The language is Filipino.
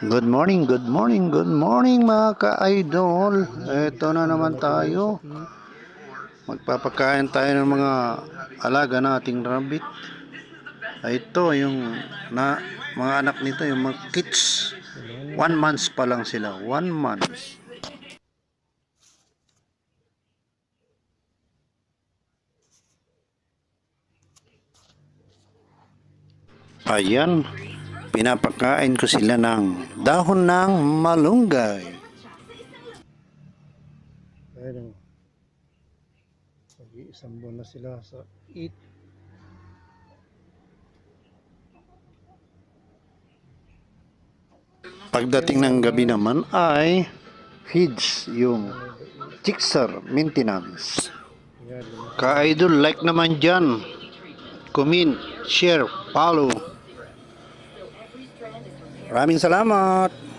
Good morning, good morning, good morning mga ka-idol. Ito na naman tayo. Magpapakain tayo ng mga alaga nating rabbit. Ito yung na, mga anak nito, yung mga kids. One months pa lang sila. One month. Ayan, pinapakain ko sila ng dahon ng malunggay. Ayun. Mag-iisang buwan na sila sa eat. Pagdating ng gabi naman ay feeds yung chickser maintenance. Ka-idol, like naman dyan. Comment, share, follow. Maraming salamat.